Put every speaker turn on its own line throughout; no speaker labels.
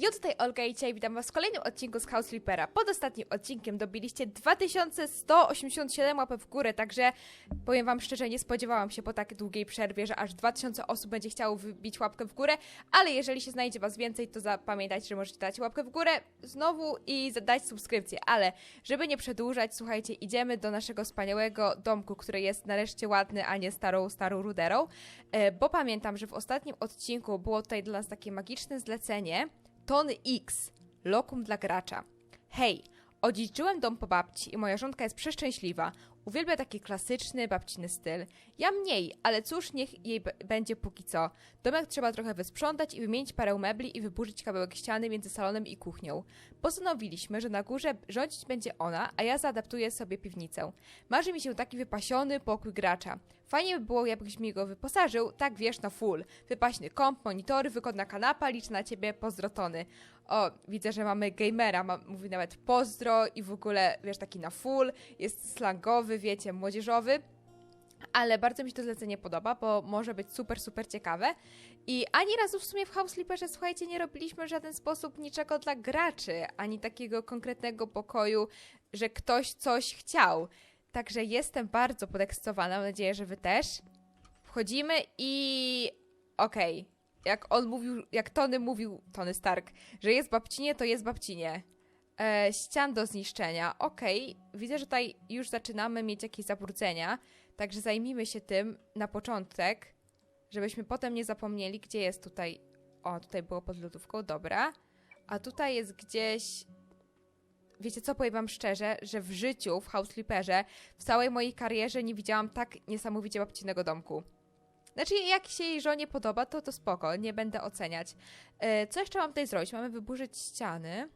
Ja tutaj Olga i dzisiaj witam was w kolejnym odcinku z House Sleepera. Pod ostatnim odcinkiem dobiliście 2187 łapek w górę, także powiem wam szczerze, nie spodziewałam się po tak długiej przerwie, że aż 2000 osób będzie chciało wybić łapkę w górę, ale jeżeli się znajdzie was więcej, to zapamiętajcie, że możecie dać łapkę w górę znowu i zadać subskrypcję, ale żeby nie przedłużać, słuchajcie, idziemy do naszego wspaniałego domku, który jest nareszcie ładny, a nie starą, starą ruderą, e, bo pamiętam, że w ostatnim odcinku było tutaj dla nas takie magiczne zlecenie, Tony X, lokum dla gracza. Hej, odziedziczyłem dom po babci i moja żonka jest przeszczęśliwa. Uwielbia taki klasyczny, babciny styl. Ja mniej, ale cóż, niech jej będzie póki co. Domek trzeba trochę wysprzątać i wymienić parę mebli i wyburzyć kawałek ściany między salonem i kuchnią. Postanowiliśmy, że na górze rządzić będzie ona, a ja zaadaptuję sobie piwnicę. Marzy mi się taki wypasiony pokój gracza. Fajnie by było, jakbyś mi go wyposażył, tak wiesz, na full. Wypaśny komp, monitory, wygodna kanapa, liczę na ciebie, pozdro Tony. O, widzę, że mamy gamera, ma, mówi nawet pozdro i w ogóle, wiesz, taki na full, jest slangowy, wiecie, młodzieżowy. Ale bardzo mi się to zlecenie podoba, bo może być super, super ciekawe. I ani razu w sumie w House słuchajcie, nie robiliśmy w żaden sposób niczego dla graczy, ani takiego konkretnego pokoju, że ktoś coś chciał. Także jestem bardzo podekscytowana, mam nadzieję, że wy też. Wchodzimy i okej. Jak on mówił, jak Tony mówił, Tony Stark, że jest babcinie, to jest babcinie. E, ścian do zniszczenia. Okej, widzę, że tutaj już zaczynamy mieć jakieś zabrudzenia, także zajmijmy się tym na początek, żebyśmy potem nie zapomnieli, gdzie jest tutaj. O, tutaj było pod lodówką, dobra. A tutaj jest gdzieś wiecie co, powiem wam szczerze, że w życiu, w House Flipperze, w całej mojej karierze nie widziałam tak niesamowicie babcinego domku. Znaczy, jak się jej żonie podoba, to to spoko, nie będę oceniać. E, co jeszcze mam tutaj zrobić? Mamy wyburzyć ściany.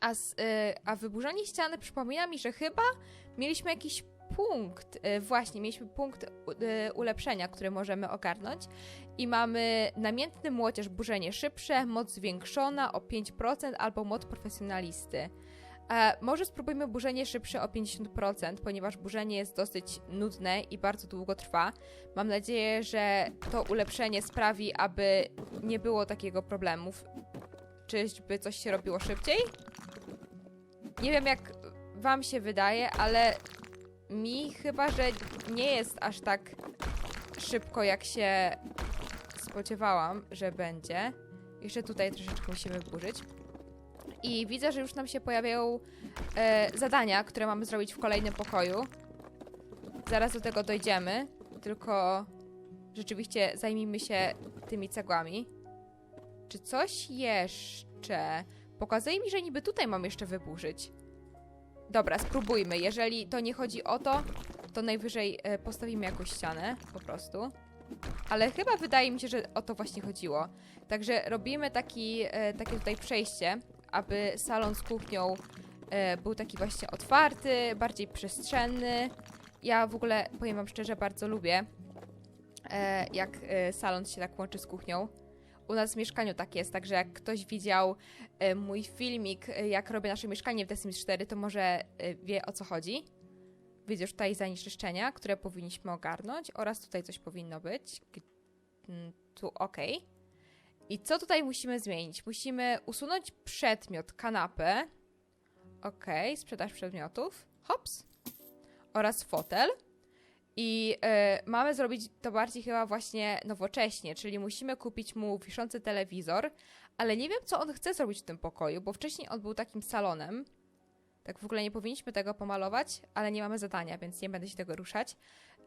A, z, e, a wyburzanie ściany przypomina mi, że chyba mieliśmy jakiś punkt, e, właśnie, mieliśmy punkt e, ulepszenia, który możemy ogarnąć i mamy namiętny młodzież, burzenie szybsze, moc zwiększona o 5% albo moc profesjonalisty. E, może spróbujmy burzenie szybsze o 50%, ponieważ burzenie jest dosyć nudne i bardzo długo trwa. Mam nadzieję, że to ulepszenie sprawi, aby nie było takiego problemów. Czyżby coś się robiło szybciej? Nie wiem, jak Wam się wydaje, ale mi chyba, że nie jest aż tak szybko, jak się spodziewałam, że będzie. Jeszcze tutaj troszeczkę musimy burzyć. I widzę, że już nam się pojawiają e, zadania, które mamy zrobić w kolejnym pokoju. Zaraz do tego dojdziemy, tylko rzeczywiście zajmijmy się tymi cegłami. Czy coś jeszcze? Pokazuje mi, że niby tutaj mam jeszcze wyburzyć. Dobra, spróbujmy. Jeżeli to nie chodzi o to, to najwyżej e, postawimy jakąś ścianę, po prostu. Ale chyba wydaje mi się, że o to właśnie chodziło. Także robimy taki, e, takie tutaj przejście, aby salon z kuchnią e, był taki właśnie otwarty, bardziej przestrzenny. Ja w ogóle, powiem wam szczerze, bardzo lubię, jak salon się tak łączy z kuchnią. U nas w mieszkaniu tak jest, także jak ktoś widział e, mój filmik, e, jak robię nasze mieszkanie w The Sims 4, to może e, wie o co chodzi. Widzisz tutaj zanieczyszczenia, które powinniśmy ogarnąć oraz tutaj coś powinno być. Mm, Tu ok. I co tutaj musimy zmienić? Musimy usunąć przedmiot, kanapę. Ok, sprzedaż przedmiotów. Hops. Oraz fotel. I e, mamy zrobić to bardziej chyba właśnie nowocześnie, czyli musimy kupić mu wiszący telewizor, ale nie wiem, co on chce zrobić w tym pokoju, bo wcześniej on był takim salonem. Tak w ogóle nie powinniśmy tego pomalować, ale nie mamy zadania, więc nie będę się tego ruszać.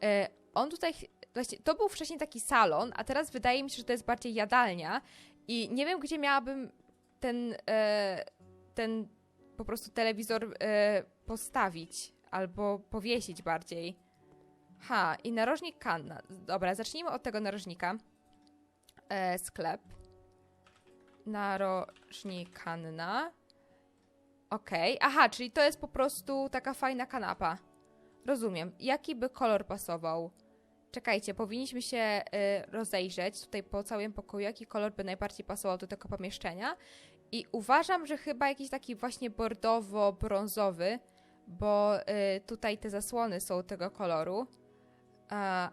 E, on tutaj, właśnie, to był wcześniej taki salon, a teraz wydaje mi się, że to jest bardziej jadalnia i nie wiem, gdzie miałabym ten, e, ten po prostu telewizor postawić albo powiesić bardziej. Ha, i narożnik kanna. Dobra, zacznijmy od tego narożnika. E, sklep. Narożnik kanna. Okej, aha, czyli to jest po prostu taka fajna kanapa. Rozumiem. Jaki by kolor pasował? Czekajcie, powinniśmy się y, rozejrzeć tutaj po całym pokoju, jaki kolor by najbardziej pasował do tego pomieszczenia. I uważam, że chyba jakiś taki właśnie bordowo-brązowy, bo y, tutaj te zasłony są tego koloru. A,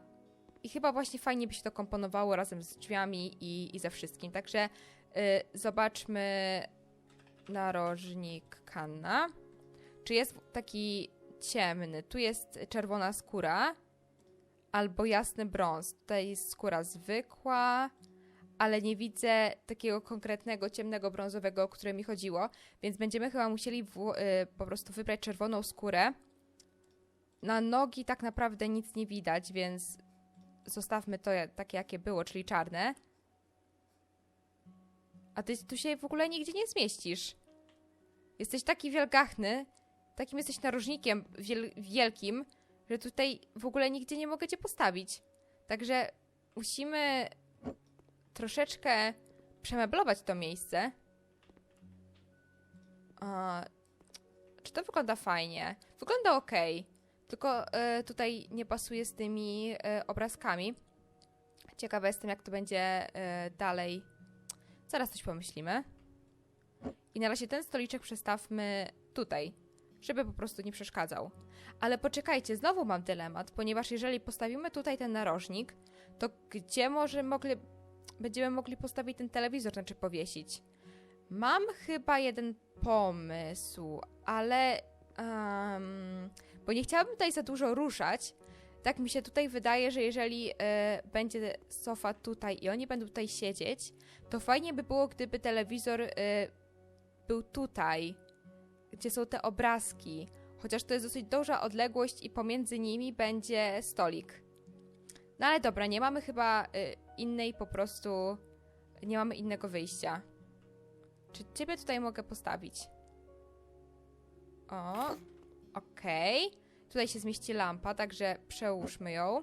I chyba właśnie fajnie by się to komponowało razem z drzwiami i, i ze wszystkim. Także zobaczmy narożnik kanna. Czy jest taki ciemny? Tu jest czerwona skóra albo jasny brąz. Tutaj jest skóra zwykła, ale nie widzę takiego konkretnego ciemnego brązowego, o które mi chodziło, więc będziemy chyba musieli y, po prostu wybrać czerwoną skórę. Na nogi tak naprawdę nic nie widać, więc zostawmy to takie, jakie było, czyli czarne. A ty tu się w ogóle nigdzie nie zmieścisz. Jesteś taki wielgachny, takim jesteś narożnikiem wiel wielkim, że tutaj w ogóle nigdzie nie mogę cię postawić. Także musimy troszeczkę przemeblować to miejsce. A, czy to wygląda fajnie? Wygląda ok. Tylko e, tutaj nie pasuje z tymi e, obrazkami. Ciekawa jestem, jak to będzie e, dalej. Zaraz coś pomyślimy. I na razie ten stoliczek przestawmy tutaj, żeby po prostu nie przeszkadzał. Ale poczekajcie, znowu mam dylemat, ponieważ jeżeli postawimy tutaj ten narożnik, to gdzie może mogli, będziemy mogli postawić ten telewizor, znaczy powiesić? Mam chyba jeden pomysł, ale. em, bo nie chciałabym tutaj za dużo ruszać. Tak mi się tutaj wydaje, że jeżeli e, będzie sofa tutaj i oni będą tutaj siedzieć, to fajnie by było, gdyby telewizor e, był tutaj, gdzie są te obrazki. Chociaż to jest dosyć duża odległość i pomiędzy nimi będzie stolik. No ale dobra, nie mamy chyba y, innej po prostu. Nie mamy innego wyjścia. Czy ciebie tutaj mogę postawić? O, okej. Tutaj się zmieści lampa, także przełóżmy ją.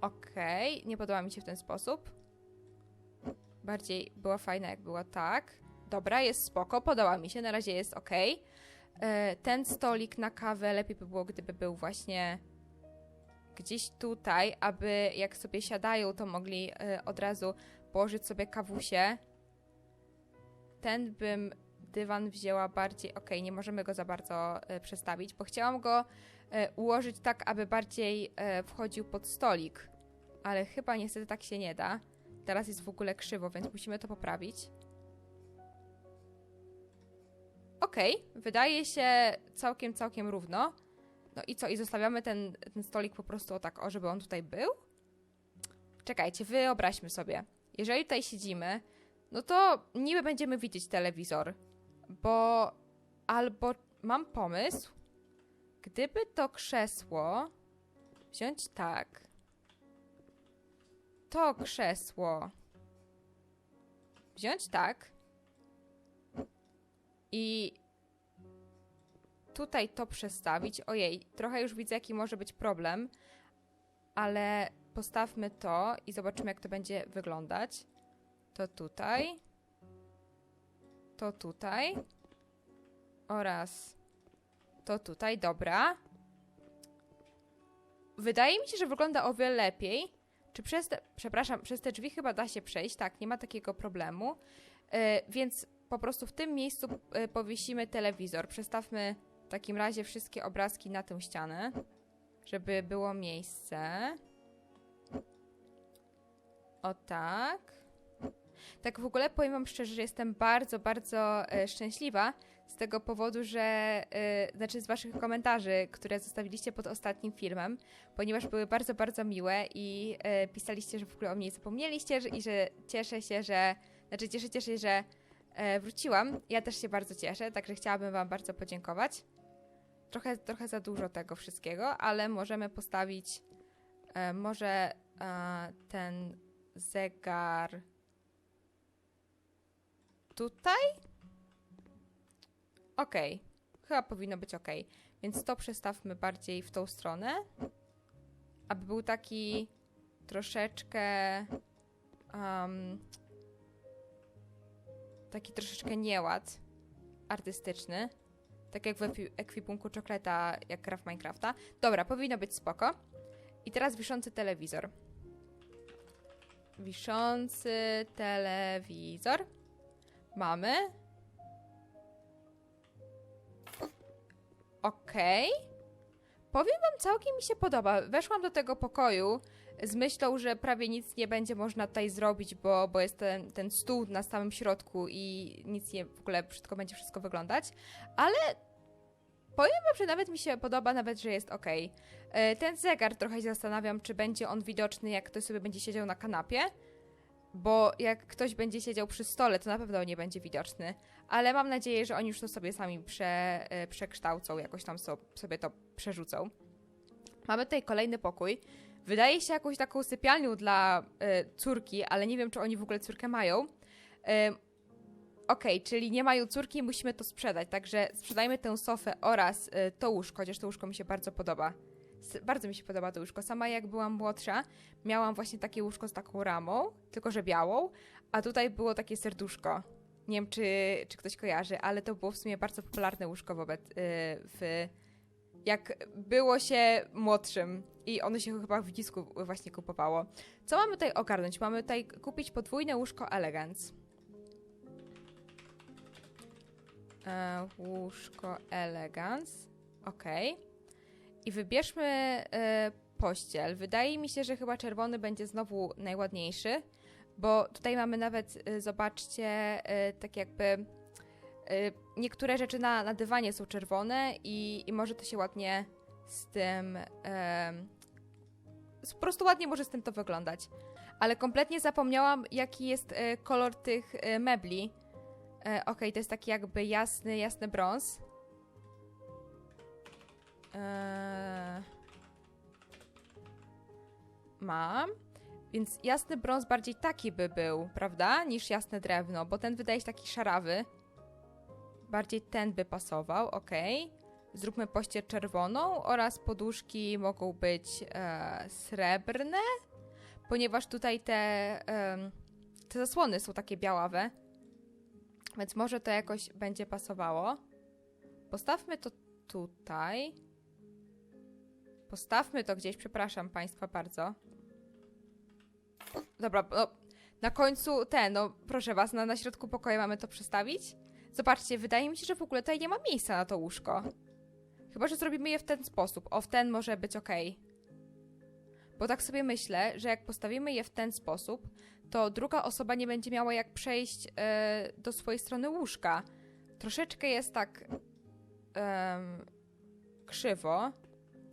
Okej, nie podoba mi się w ten sposób. Bardziej była fajna, jak była tak. Dobra, jest spoko, podoba mi się, na razie jest ok. Ten stolik na kawę lepiej by było, gdyby był właśnie gdzieś tutaj, aby jak sobie siadają, to mogli e, od razu położyć sobie kawusie. Ten bym dywan wzięła bardziej. Ok, nie możemy go za bardzo e, przestawić, bo chciałam go e, ułożyć tak, aby bardziej e, wchodził pod stolik. Ale chyba niestety tak się nie da. Teraz jest w ogóle krzywo, więc musimy to poprawić. Okej, wydaje się całkiem, całkiem równo. No i co? I zostawiamy ten, ten stolik po prostu o tak, o, żeby on tutaj był? Czekajcie, wyobraźmy sobie. Jeżeli tutaj siedzimy, no to niby będziemy widzieć telewizor, bo albo mam pomysł, gdyby to krzesło wziąć tak, to krzesło wziąć tak i tutaj to przestawić. Ojej, trochę już widzę, jaki może być problem, ale postawmy to i zobaczymy, jak to będzie wyglądać. To tutaj, to tutaj oraz to tutaj. Dobra. Wydaje mi się, że wygląda o wiele lepiej. Czy przez te, przepraszam, przez te drzwi chyba da się przejść? Tak, nie ma takiego problemu. E, więc po prostu w tym miejscu e, powiesimy telewizor. Przestawmy w takim razie wszystkie obrazki na tę ścianę, żeby było miejsce. O tak. Tak w ogóle powiem wam szczerze, że jestem bardzo, bardzo e, szczęśliwa z tego powodu, że e, znaczy z waszych komentarzy, które zostawiliście pod ostatnim filmem, ponieważ były bardzo, bardzo miłe i e, pisaliście, że w ogóle o mnie nie zapomnieliście i że cieszę się, że znaczy cieszycie się, że wróciłam. Ja też się bardzo cieszę, także chciałabym wam bardzo podziękować. Trochę, trochę za dużo tego wszystkiego, ale możemy postawić może ten zegar tutaj? Okej. Chyba powinno być ok. Więc to przestawmy bardziej w tą stronę. Aby był taki troszeczkę. Um, taki troszeczkę nieład artystyczny. Tak jak w ekwi- ekwipunku czokoleta, jak gra w Minecrafta. Dobra, powinno być spoko. I teraz wiszący telewizor. Wiszący telewizor. Mamy. Okej. Powiem wam, całkiem mi się podoba. Weszłam do tego pokoju z myślą, że prawie nic nie będzie można tutaj zrobić, bo, bo jest ten, ten stół na samym środku i nic nie, w ogóle brzydko będzie wszystko wyglądać, ale powiem wam, że nawet mi się podoba, nawet, że jest ok. Ten zegar trochę się zastanawiam, czy będzie on widoczny, jak ktoś sobie będzie siedział na kanapie, bo jak ktoś będzie siedział przy stole, to na pewno nie będzie widoczny, ale mam nadzieję, że oni już to sobie sami prze, e, przekształcą, jakoś tam so, sobie to przerzucą. Mamy tutaj kolejny pokój. Wydaje się jakąś taką sypialnią dla e, córki, ale nie wiem, czy oni w ogóle córkę mają. E, Okej, czyli nie mają córki, musimy to sprzedać, także sprzedajmy tę sofę oraz e, to łóżko, chociaż to łóżko mi się bardzo podoba. Bardzo mi się podoba to łóżko. Sama jak byłam młodsza, miałam właśnie takie łóżko z taką ramą, tylko że białą, a tutaj było takie serduszko. Nie wiem, czy, czy ktoś kojarzy, ale to było w sumie bardzo popularne łóżko wobec, y, w, jak było się młodszym i ono się chyba w disku właśnie kupowało. Co mamy tutaj ogarnąć? Mamy tutaj kupić podwójne łóżko Elegance. E, łóżko Elegance. Ok. I wybierzmy e, pościel. Wydaje mi się, że chyba czerwony będzie znowu najładniejszy, bo tutaj mamy nawet, e, zobaczcie, e, tak jakby niektóre rzeczy na, na dywanie są czerwone i, i może to się ładnie z tym. po prostu ładnie może z tym to wyglądać. Ale kompletnie zapomniałam, jaki jest kolor tych mebli. Okej, to jest taki jakby jasny, jasny brąz. E, mam. Więc jasny brąz bardziej taki by był, prawda? Niż jasne drewno, bo ten wydaje się taki szarawy. Bardziej ten by pasował, ok. Zróbmy pościel czerwoną oraz poduszki mogą być e, srebrne, ponieważ tutaj te, em, te zasłony są takie białawe. Więc może to jakoś będzie pasowało. Postawmy to tutaj. Postawmy to gdzieś, przepraszam Państwa bardzo. Dobra, no, na końcu ten, no proszę Was, na, na środku pokoju mamy to przestawić. Zobaczcie, wydaje mi się, że w ogóle tutaj nie ma miejsca na to łóżko. Chyba, że zrobimy je w ten sposób. O, w ten może być ok. Bo tak sobie myślę, że jak postawimy je w ten sposób, to druga osoba nie będzie miała jak przejść e, do swojej strony łóżka. Troszeczkę jest tak em, krzywo.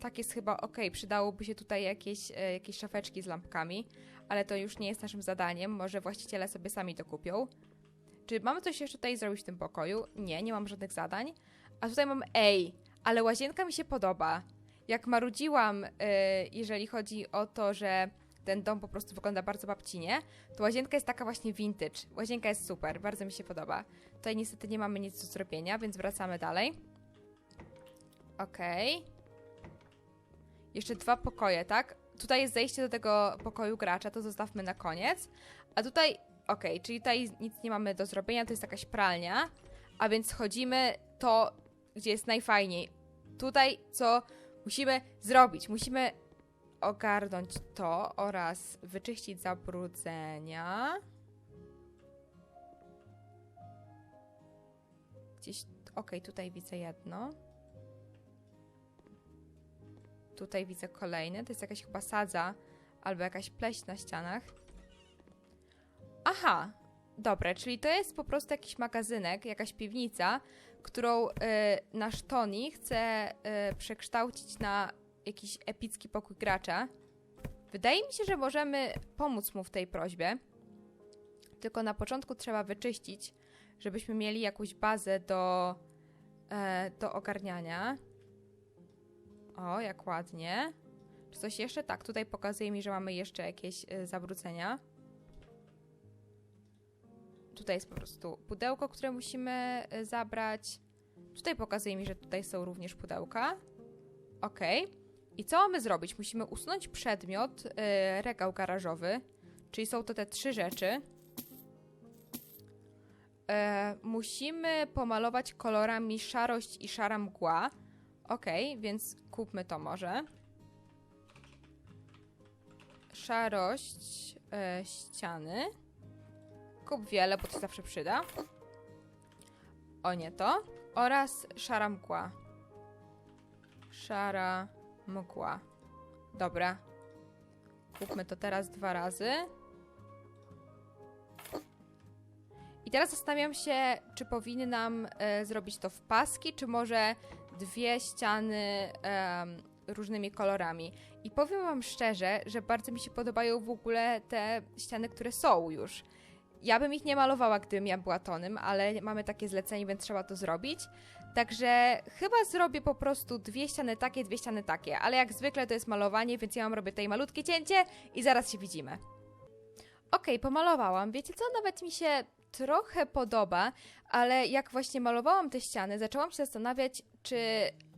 Tak jest chyba ok. Przydałoby się tutaj jakieś, e, jakieś szafeczki z lampkami, ale to już nie jest naszym zadaniem. Może właściciele sobie sami to kupią. Czy mamy coś jeszcze tutaj zrobić w tym pokoju? Nie, nie mam żadnych zadań. A tutaj mam ej, ale łazienka mi się podoba. Jak marudziłam, y, jeżeli chodzi o to, że ten dom po prostu wygląda bardzo babcinie, to łazienka jest taka właśnie vintage. Łazienka jest super, bardzo mi się podoba. Tutaj niestety nie mamy nic do zrobienia, więc wracamy dalej. Okej. Jeszcze dwa pokoje, tak? Tutaj jest zejście do tego pokoju gracza, to zostawmy na koniec. A tutaj, okej, czyli tutaj nic nie mamy do zrobienia, to jest jakaś pralnia. A więc schodzimy to, gdzie jest najfajniej. Tutaj, co musimy zrobić? Musimy ogarnąć to oraz wyczyścić zabrudzenia. Gdzieś, okej, tutaj widzę jedno. Tutaj widzę kolejny, to jest jakaś chyba sadza albo jakaś pleść na ścianach. Aha, Dobre, czyli to jest po prostu jakiś magazynek, jakaś piwnica, którą y, nasz Tony chce y, przekształcić na jakiś epicki pokój gracza. Wydaje mi się, że możemy pomóc mu w tej prośbie. Tylko na początku trzeba wyczyścić, żebyśmy mieli jakąś bazę do, e, do ogarniania. O, jak ładnie. Czy coś jeszcze? Tak, tutaj pokazuje mi, że mamy jeszcze jakieś y, zabrudzenia. Tutaj jest po prostu pudełko, które musimy y, zabrać. Tutaj pokazuje mi, że tutaj są również pudełka. Ok. I co mamy zrobić? Musimy usunąć przedmiot, y, regał garażowy, czyli są to te trzy rzeczy. E, musimy pomalować kolorami szarość i szara mgła. Ok, więc kupmy to może. Szarość e, ściany. Kup wiele, bo to zawsze przyda. O nie to. Oraz szara mgła. Szara mgła. Dobra. Kupmy to teraz dwa razy. I teraz zastanawiam się, czy powinnam e, zrobić to w paski, czy może dwie ściany em, różnymi kolorami. I powiem wam szczerze, że bardzo mi się podobają w ogóle te ściany, które są już. Ja bym ich nie malowała, gdybym ja była tonem, ale mamy takie zlecenie, więc trzeba to zrobić. Także chyba zrobię po prostu dwie ściany takie, dwie ściany takie, ale jak zwykle to jest malowanie, więc ja mam robię tutaj malutkie cięcie i zaraz się widzimy. Okej, pomalowałam. Wiecie co, nawet mi się trochę podoba, ale jak właśnie malowałam te ściany, zaczęłam się zastanawiać, czy,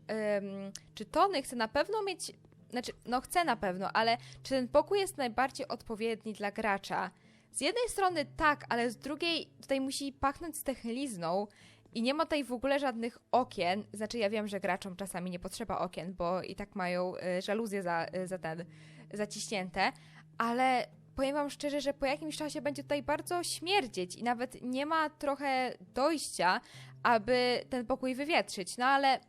em, czy tony chcę na pewno mieć, znaczy, no chcę na pewno, ale czy ten pokój jest najbardziej odpowiedni dla gracza? Z jednej strony tak, ale z drugiej tutaj musi pachnąć stechnilizną i nie ma tutaj w ogóle żadnych okien. Znaczy, ja wiem, że graczom czasami nie potrzeba okien, bo i tak mają y, żaluzje za, y, za ten, zaciśnięte, ale powiem wam szczerze, że po jakimś czasie będzie tutaj bardzo śmierdzieć i nawet nie ma trochę dojścia, aby ten pokój wywietrzyć. No ale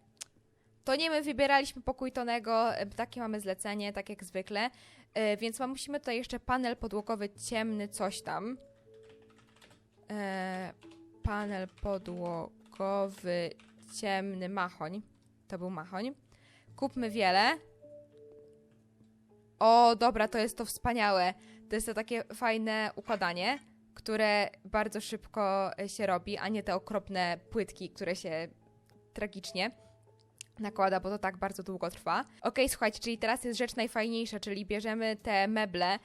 to nie my wybieraliśmy pokój Tonego, e, takie mamy zlecenie, tak jak zwykle, e, więc ma, musimy tutaj jeszcze panel podłogowy ciemny, coś tam. E, panel podłogowy ciemny machoń. To był machoń. Kupmy wiele. O, dobra, to jest to wspaniałe. To jest to takie fajne układanie, które bardzo szybko e, się robi, a nie te okropne płytki, które się tragicznie nakłada, bo to tak bardzo długo trwa. Okej, słuchajcie, czyli teraz jest rzecz najfajniejsza, czyli bierzemy te meble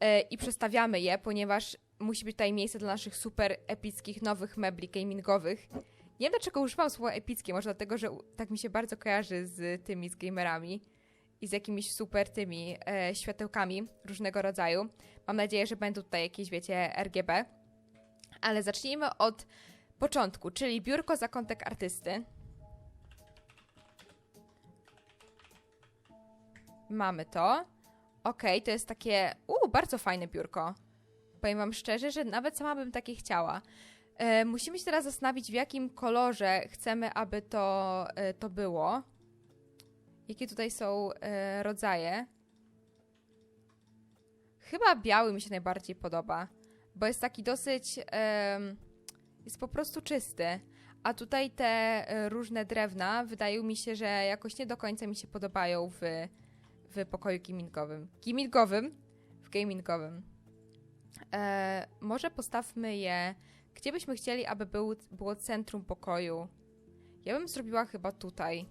e, i przestawiamy je, ponieważ musi być tutaj miejsce dla naszych super epickich nowych mebli gamingowych. Nie wiem dlaczego używam słowa epickie, może dlatego, że tak mi się bardzo kojarzy z tymi, z gamerami i z jakimiś super tymi e, światełkami różnego rodzaju. Mam nadzieję, że będą tutaj jakieś, wiecie, RGB. Ale zacznijmy od początku, czyli biurko zakątek artysty. Mamy to. Okej, to jest takie, uuu, bardzo fajne biurko. Powiem wam szczerze, że nawet sama bym takie chciała. E, musimy się teraz zastanowić, w jakim kolorze chcemy, aby to, e, to było. Jakie tutaj są e, rodzaje? Chyba biały mi się najbardziej podoba, bo jest taki dosyć. em, jest po prostu czysty. A tutaj te e, różne drewna wydają mi się, że jakoś nie do końca mi się podobają w, w pokoju gamingowym. Gamingowym? W gamingowym. E, może postawmy je. Gdzie byśmy chcieli, aby był, było centrum pokoju? Ja bym zrobiła chyba tutaj.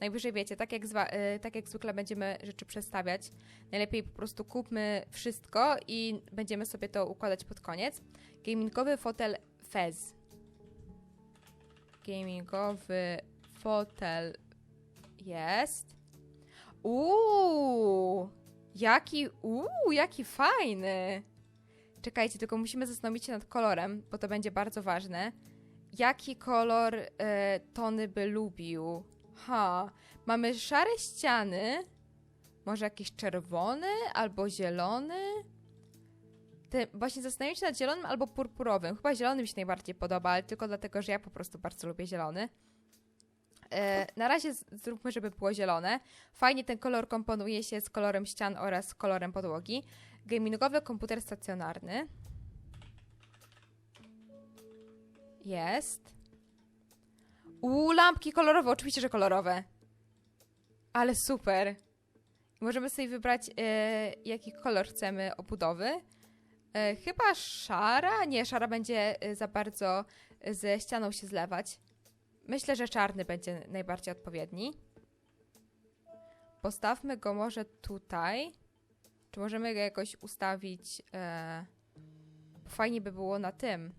Najwyżej wiecie, tak jak, zwa, y, tak jak zwykle będziemy rzeczy przestawiać. Najlepiej po prostu kupmy wszystko i będziemy sobie to układać pod koniec. Gamingowy fotel Fez. Gamingowy fotel jest. Uuu! Jaki, uuu, jaki fajny! Czekajcie, tylko musimy zastanowić się nad kolorem, bo to będzie bardzo ważne. Jaki kolor e, Tony by lubił? Ha, mamy szare ściany. Może jakiś czerwony albo zielony? Te, właśnie zastanawiam się nad zielonym albo purpurowym. Chyba zielony mi się najbardziej podoba, ale tylko dlatego, że ja po prostu bardzo lubię zielony. E, na razie zróbmy, żeby było zielone. Fajnie ten kolor komponuje się z kolorem ścian oraz kolorem podłogi. Gamingowy komputer stacjonarny. Jest. Uuu, lampki kolorowe, oczywiście, że kolorowe. Ale super. Możemy sobie wybrać, e, jaki kolor chcemy obudowy. E, chyba szara? Nie, szara będzie e, za bardzo ze ścianą się zlewać. Myślę, że czarny będzie najbardziej odpowiedni. Postawmy go może tutaj. Czy możemy go jakoś ustawić? Fajnie by było na tym.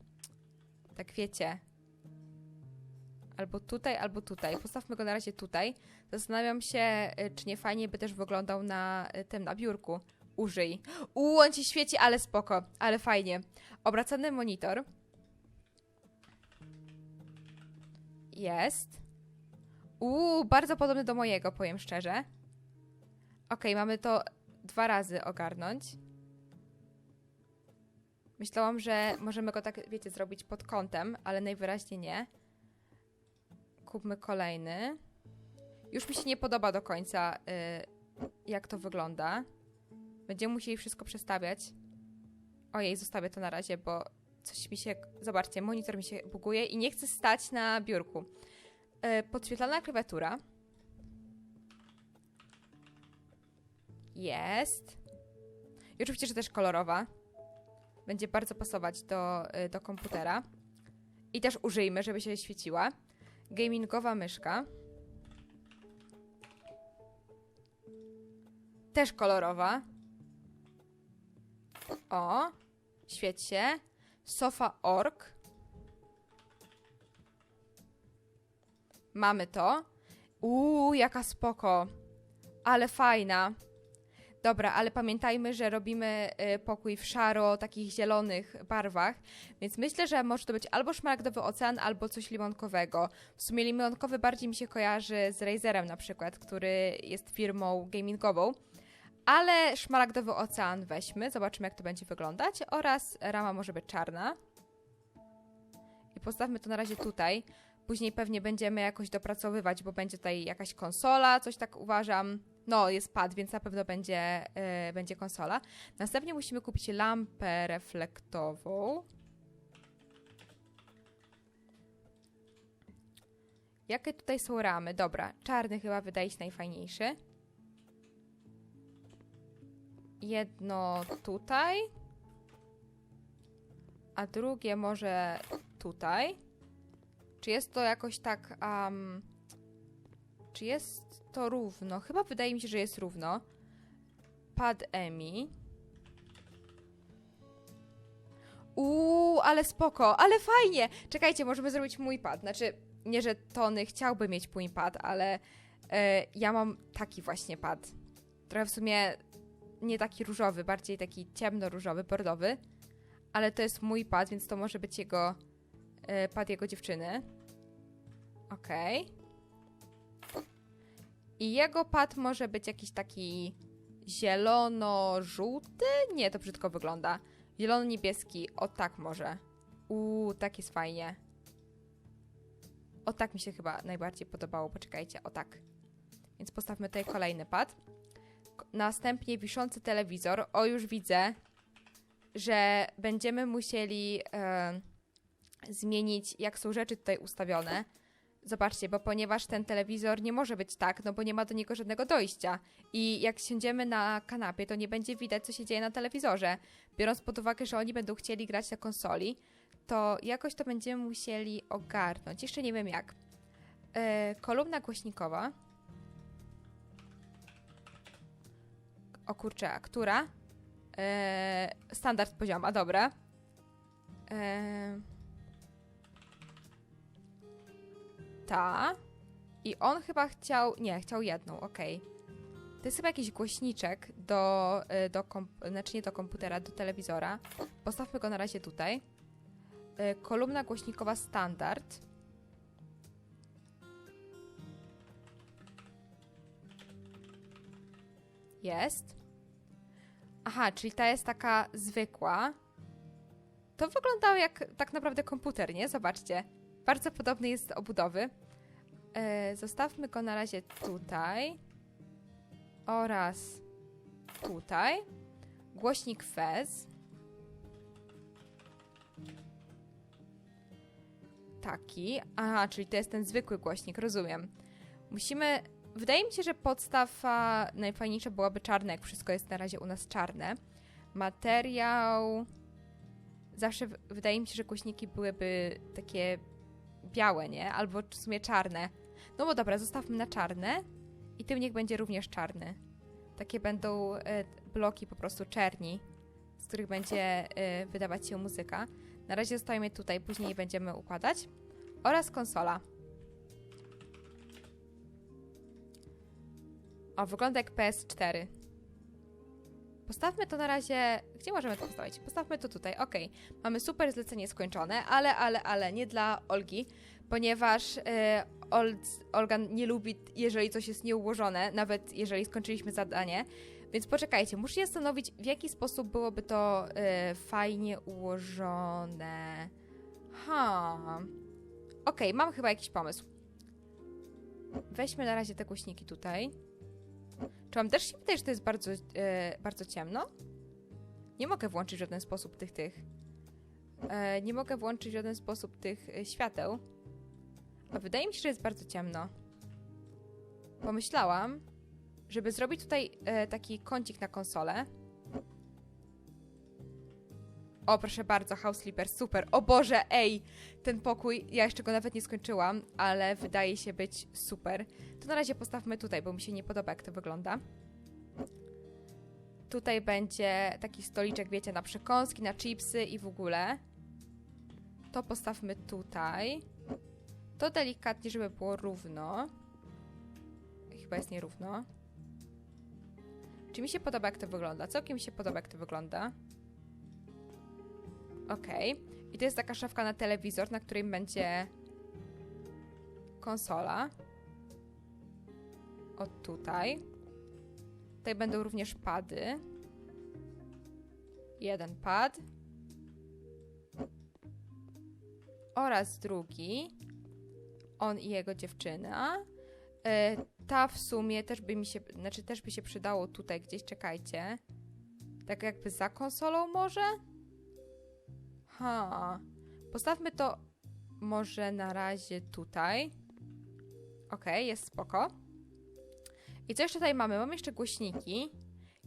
Tak wiecie. Albo tutaj, albo tutaj. Postawmy go na razie tutaj. Zastanawiam się, e, czy nie fajnie by też wyglądał na e, tym, na biurku. Użyj. Uuu, on ci świeci, ale spoko. Ale fajnie. Obracany monitor. Jest. Uuu, bardzo podobny do mojego, powiem szczerze. Okej, mamy to dwa razy ogarnąć. Myślałam, że możemy go tak, wiecie, zrobić pod kątem, ale najwyraźniej nie. Kupmy kolejny. Już mi się nie podoba do końca, y, jak to wygląda. Będziemy musieli wszystko przestawiać. Ojej, zostawię to na razie, bo coś mi się... Zobaczcie, monitor mi się buguje i nie chcę stać na biurku. Yy, podświetlana klawiatura. Jest. I oczywiście, że też kolorowa. Będzie bardzo pasować do, y, do komputera. I też użyjmy, żeby się świeciła. Gamingowa myszka. Też kolorowa. O, świeć się. Sofa org. Mamy to. Uuu, jaka spoko. Ale fajna. Dobra, ale pamiętajmy, że robimy y, pokój w szaro, takich zielonych barwach, więc myślę, że może to być albo szmaragdowy ocean, albo coś limonkowego. W sumie limonkowy bardziej mi się kojarzy z Razerem na przykład, który jest firmą gamingową. Ale szmaragdowy ocean weźmy, zobaczymy jak to będzie wyglądać. Oraz rama może być czarna. I postawmy to na razie tutaj. Później pewnie będziemy jakoś dopracowywać, bo będzie tutaj jakaś konsola, coś tak uważam. No, jest pad, więc na pewno będzie, yy, będzie konsola. Następnie musimy kupić lampę reflektową. Jakie tutaj są ramy? Dobra, czarny chyba wydaje się najfajniejszy. Jedno tutaj. A drugie może tutaj. Czy jest to jakoś tak. Um, czy jest to równo? Chyba wydaje mi się, że jest równo. Pad Emi. Uuu, ale spoko, ale fajnie! Czekajcie, możemy zrobić mój pad. Znaczy, nie, że Tony chciałby mieć mój pad, ale e, ja mam taki właśnie pad. Trochę w sumie nie taki różowy, bardziej taki ciemno-różowy, bordowy. Ale to jest mój pad, więc to może być jego e, pad jego dziewczyny. Okej. Okay. I jego pad może być jakiś taki zielono-żółty? Nie, to brzydko wygląda. Zielono-niebieski. O tak może. Uuu, tak jest fajnie. O tak mi się chyba najbardziej podobało. Poczekajcie, o tak. Więc postawmy tutaj kolejny pad. Następnie wiszący telewizor. O, już widzę, że będziemy musieli e, zmienić, jak są rzeczy tutaj ustawione. Zobaczcie, bo ponieważ ten telewizor nie może być tak, no bo nie ma do niego żadnego dojścia. I jak siądziemy na kanapie, to nie będzie widać, co się dzieje na telewizorze. Biorąc pod uwagę, że oni będą chcieli grać na konsoli, to jakoś to będziemy musieli ogarnąć. Jeszcze nie wiem jak. E, kolumna głośnikowa. O kurczę, a która? E, standard pozioma, dobra. E, ta. I on chyba chciał. Nie, chciał jedną, okej. Okay. To jest chyba jakiś głośniczek do, y, do komp- znaczy nie do komputera, do telewizora. Postawmy go na razie tutaj. Y, kolumna głośnikowa standard. Jest. Aha, czyli ta jest taka zwykła. To wyglądało jak tak naprawdę komputer, nie? Zobaczcie. Bardzo podobny jest do obudowy. E, zostawmy go na razie tutaj. Oraz tutaj. Głośnik fez. Taki. Aha, czyli to jest ten zwykły głośnik, rozumiem. Musimy... Wydaje mi się, że podstawa najfajniejsza byłaby czarna, jak wszystko jest na razie u nas czarne. Materiał... Zawsze wydaje mi się, że głośniki byłyby takie białe, nie? Albo w sumie czarne. No bo dobra, zostawmy na czarne i tym niech będzie również czarny. Takie będą e, bloki po prostu czerni, z których będzie e, wydawać się muzyka. Na razie zostajemy tutaj, później będziemy układać. Oraz konsola. O, wygląda jak PS4. Postawmy to na razie... Gdzie możemy to postawić? Postawmy to tutaj, ok. Mamy super zlecenie skończone, ale, ale, ale nie dla Olgi, ponieważ e, Olga nie lubi, jeżeli coś jest nieułożone, nawet jeżeli skończyliśmy zadanie. Więc poczekajcie, muszę się zastanowić, w jaki sposób byłoby to e, fajnie ułożone. Ha. Okej, okay, mam chyba jakiś pomysł. Weźmy na razie te głośniki tutaj. Czy wam też się wydaje, że to jest bardzo, e, bardzo ciemno? Nie mogę włączyć w żaden sposób tych, tych. E, nie mogę włączyć w żaden sposób tych e, świateł. A wydaje mi się, że jest bardzo ciemno. Pomyślałam, żeby zrobić tutaj e, taki kącik na konsolę. O, proszę bardzo, House Sleeper, super. O Boże, ej, ten pokój, ja jeszcze go nawet nie skończyłam, ale wydaje się być super. To na razie postawmy tutaj, bo mi się nie podoba, jak to wygląda. Tutaj będzie taki stoliczek, wiecie, na przekąski, na chipsy i w ogóle. To postawmy tutaj. To delikatnie, żeby było równo. Chyba jest nierówno. Czy mi się podoba, jak to wygląda? Całkiem mi się podoba, jak to wygląda. Okej. I to jest taka szafka na telewizor, na której będzie konsola. O tutaj. Tutaj będą również pady. Jeden pad. Oraz drugi. On i jego dziewczyna. E, ta w sumie też by mi się, znaczy też by się przydało tutaj gdzieś, czekajcie. Tak jakby za konsolą może? Ha. Postawmy to może na razie tutaj. Okej, jest spoko. I co jeszcze tutaj mamy? Mamy jeszcze głośniki.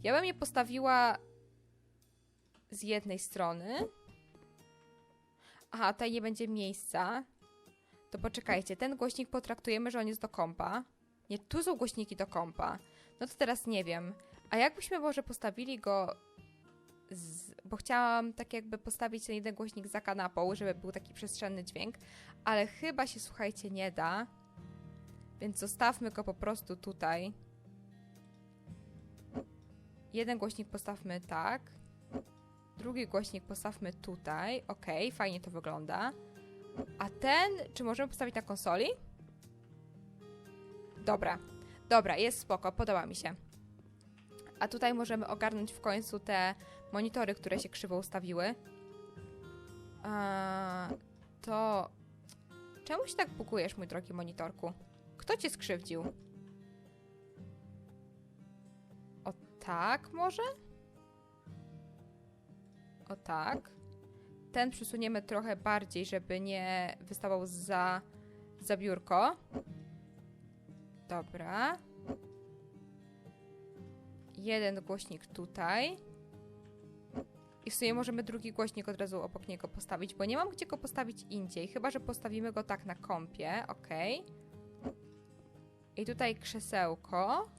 Ja bym je postawiła z jednej strony. Aha, tutaj nie będzie miejsca. To poczekajcie, ten głośnik potraktujemy, że on jest do kompa. Nie, tu są głośniki do kompa. No to teraz nie wiem. A jakbyśmy może postawili go z... Bo chciałam tak jakby postawić ten jeden głośnik za kanapą, żeby był taki przestrzenny dźwięk, ale chyba się, słuchajcie, nie da. Więc zostawmy go po prostu tutaj. Jeden głośnik postawmy tak. Drugi głośnik postawmy tutaj. Ok, fajnie to wygląda. A ten, czy możemy postawić na konsoli? Dobra, dobra, jest spoko, podoba mi się. A tutaj możemy ogarnąć w końcu te monitory, które się krzywo ustawiły. A, to... Czemu się tak bugujesz, mój drogi monitorku? Kto cię skrzywdził? O tak może? O tak. Ten przesuniemy trochę bardziej, żeby nie wystawał za, za biurko. Dobra. Jeden głośnik tutaj. I w sumie możemy drugi głośnik od razu obok niego postawić, bo nie mam gdzie go postawić indziej. Chyba, że postawimy go tak na kąpie. Ok. I tutaj krzesełko.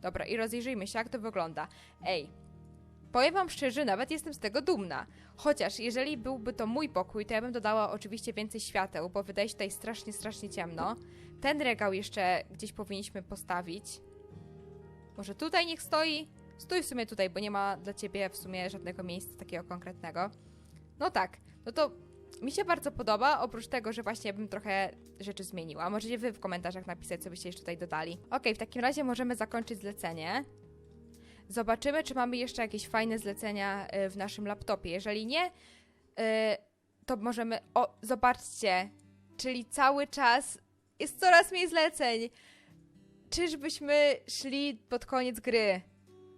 Dobra, i rozejrzyjmy się, jak to wygląda. Ej, powiem wam szczerze, nawet jestem z tego dumna. Chociaż, jeżeli byłby to mój pokój, to ja bym dodała oczywiście więcej świateł, bo wydaje się tutaj strasznie, strasznie ciemno. Ten regał jeszcze gdzieś powinniśmy postawić. Może tutaj niech stoi? Stój w sumie tutaj, bo nie ma dla ciebie w sumie żadnego miejsca takiego konkretnego. No tak, no to mi się bardzo podoba, oprócz tego, że właśnie bym trochę rzeczy zmieniła. Możecie wy w komentarzach napisać, co byście jeszcze tutaj dodali. Ok, w takim razie możemy zakończyć zlecenie. Zobaczymy, czy mamy jeszcze jakieś fajne zlecenia y, w naszym laptopie. Jeżeli nie, y, to możemy... O, zobaczcie, czyli cały czas jest coraz mniej zleceń. Czyżbyśmy szli pod koniec gry?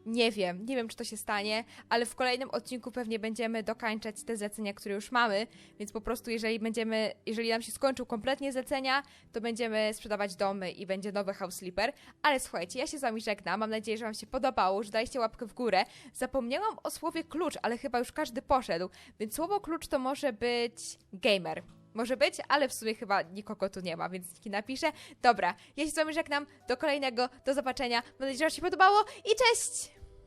Nie wiem, nie wiem czy to się stanie, ale w kolejnym odcinku pewnie będziemy dokańczać te zlecenia, które już mamy, więc po prostu jeżeli będziemy, jeżeli nam się skończą kompletnie zlecenia, to będziemy sprzedawać domy i będzie nowy House Sleeper. Ale słuchajcie, ja się z wami żegnam, mam nadzieję, że wam się podobało, że daliście łapkę w górę. Zapomniałam o słowie klucz, ale chyba już każdy poszedł, więc słowo klucz to może być gamer. Może być, ale w sumie chyba nikogo tu nie ma, więc nikt napisze. Dobra, ja się z wami żegnam, do kolejnego, do zobaczenia. Mam nadzieję, że wam się podobało i cześć!